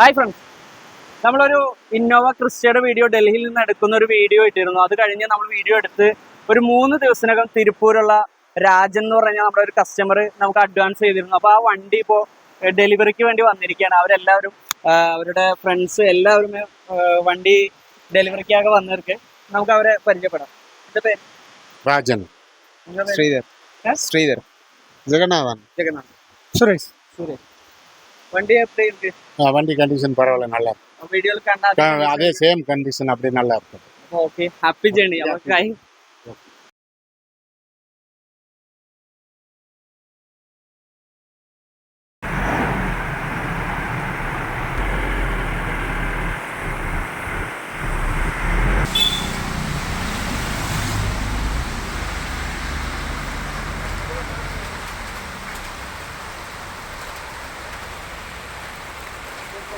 Hi friends നമ്മളൊരു Innova ക്രിസ്റ്റയുടെ video ഡൽഹിയിൽ നിന്ന് എടുക്കുന്ന ഒരു വീഡിയോ ഇട്ടിരുന്നു. അത് കഴിഞ്ഞ് നമ്മൾ വീഡിയോ എടുത്ത് ഒരു മൂന്ന് ദിവസത്തിനകം തിരുപ്പൂരുള്ള രാജൻ എന്ന് പറഞ്ഞാൽ നമ്മുടെ ഒരു കസ്റ്റമർ നമുക്ക് അഡ്വാൻസ് ചെയ്തിരുന്നു. അപ്പോൾ ആ വണ്ടി ഇപ്പോൾ ഡെലിവറിക്ക് വേണ്ടി വന്നിരിക്കുകയാണ്. അവരെല്ലാവരും അവരുടെ ഫ്രണ്ട്സ് എല്ലാവരും വണ്ടി ഡെലിവറിക്കാകെ വന്നവർക്ക് നമുക്ക് അവരെ പരിചയപ്പെടാം. എന്റെ പേര്? രാജൻ. ശ്രീധർ ശ്രീധർ ജഗന്നാഥൻ. ജഗന്നാഥൻ. സുരേഷ്. സുരേഷ്. வண்டி எப்படி இருக்கு? வண்டி கண்டிஷன் பரவாயில்ல நல்லா இருக்கு. அதே சேம் கண்டிஷன் அப்படியே நல்லா இருக்கு. Okay happy journey